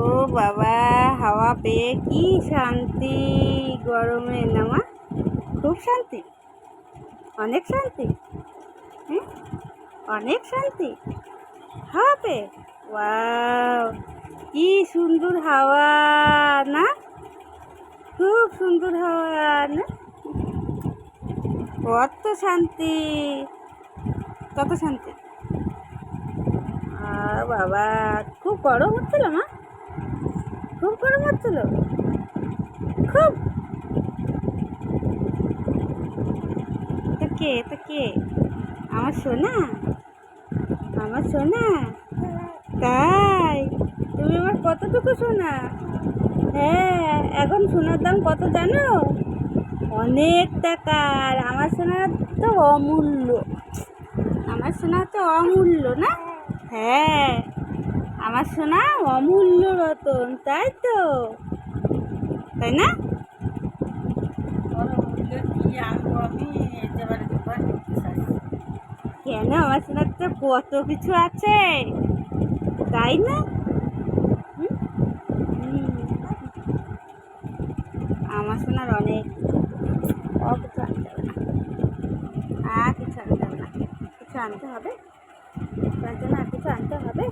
ও বাবা, হাওয়া পেয়ে কি শান্তি, গরমে নামা। খুব শান্তি, অনেক শান্তি হ্যাঁ অনেক শান্তি, হাওয়া পেয়ে, ওয়াও, কি সুন্দর হাওয়া, না? খুব সুন্দর হাওয়া, না? কত শান্তি কত শান্তি। বাবা, খুব গরম হচ্ছিল মা হচ্ছিল খুব। এটা কে? এটা কে? আমার সোনা? আমার সোনা? তাই? তুমি আমার কতটুকু সোনা? হ্যাঁ এখন সোনার দাম কত জানো? অনেক টাকা। আর আমার সোনা তো অমূল্য। আমার সোনা তো অমূল্য না? হ্যাঁ। আমার সোনা অমূল্য রতন, তাই তো? তাই না? কেন আমার সোনার তো কত কিছু আছে? তাই না। আমার সোনার অনেক আনতে হবে না। আর কিছু আনতে হবে না। কিছু আনতে হবে? তার জন্য আর কিছু আনতে হবে?